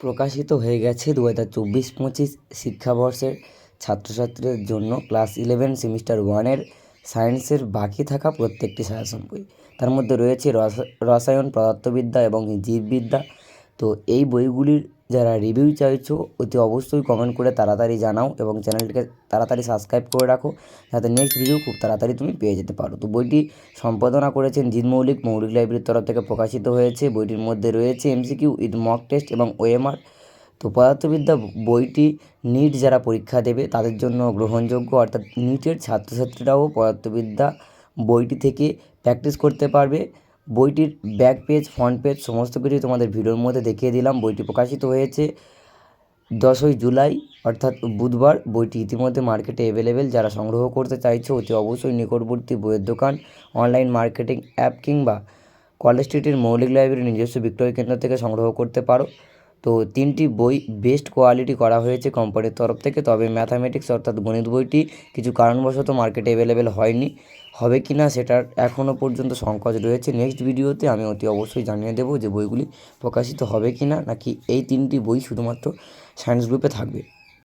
প্রকাশিত হয়ে গেছে দু হাজার চব্বিশ পঁচিশ শিক্ষাবর্ষের ছাত্রছাত্রীদের জন্য ক্লাস ইলেভেন সেমিস্টার ওয়ানের সায়েন্সের বাকি থাকা প্রত্যেকটি বই তার মধ্যে রয়েছে রস, রসায়ন, পদার্থবিদ্যা এবং জীববিদ্যা। তো এই বইগুলির যারা রিভিউ চাইছো, অতি অবশ্যই কমেন্ট করে তাড়াতাড়ি জানাও এবং চ্যানেলটিকে তাড়াতাড়ি সাবস্ক্রাইব করে রাখো, যাতে নেক্সট ভিডিও খুব তাড়াতাড়ি তুমি পেয়ে যেতে পারো। তো বইটি সম্পাদনা করেছেন জিৎ মৌলিক মৌলিক লাইব্রেরির তরফ থেকে প্রকাশিত হয়েছে। বইটির মধ্যে রয়েছে এমসিকিউ উইথ মক টেস্ট এবং ওএমআর তো পদার্থবিদ্যা বইটি নিট যারা পরীক্ষা দেবে, তাদের জন্য গ্রহণযোগ্য, অর্থাৎ নিটের ছাত্রছাত্রীরাও পদার্থবিদ্যা বইটি থেকে প্র্যাকটিস করতে পারবে। বইটির ব্যাক পেজ ফ্রন্ট পেজ সমস্ত কিছুই তোমাদের ভিডিওর মধ্যে দেখিয়ে দিলাম। বইটি প্রকাশিত হয়েছে দশই জুলাই, অর্থাৎ বুধবার। বইটি ইতিমধ্যে মার্কেটে অ্যাভেলেবেল যারা সংগ্রহ করতে চাইছো, অতি অবশ্যই নিকটবর্তী বইয়ের দোকান অনলাইন মার্কেটিং অ্যাপ কিংবা কলেজ স্ট্রিটের মৌলিক লাইব্রেরির নিজস্ব বিক্রয় কেন্দ্র থেকে সংগ্রহ করতে পারো। তো তিনটি বই বেস্ট কোয়ালিটি করা হয়েছে কোম্পানির তরফ থেকে। তবে ম্যাথামেটিক্স অর্থাৎ গণিত বইটি কিছু কারণবশত মার্কেটে অ্যাভেলেবেল হয়নি। হবে কি না সেটার এখনও পর্যন্ত সংকোচ রয়েছে। নেক্সট ভিডিওতে আমি অতি অবশ্যই জানিয়ে দেবো যে বইগুলি প্রকাশিত হবে কি না নাকি এই তিনটি বই শুধুমাত্র সায়েন্স গ্রুপে থাকবে।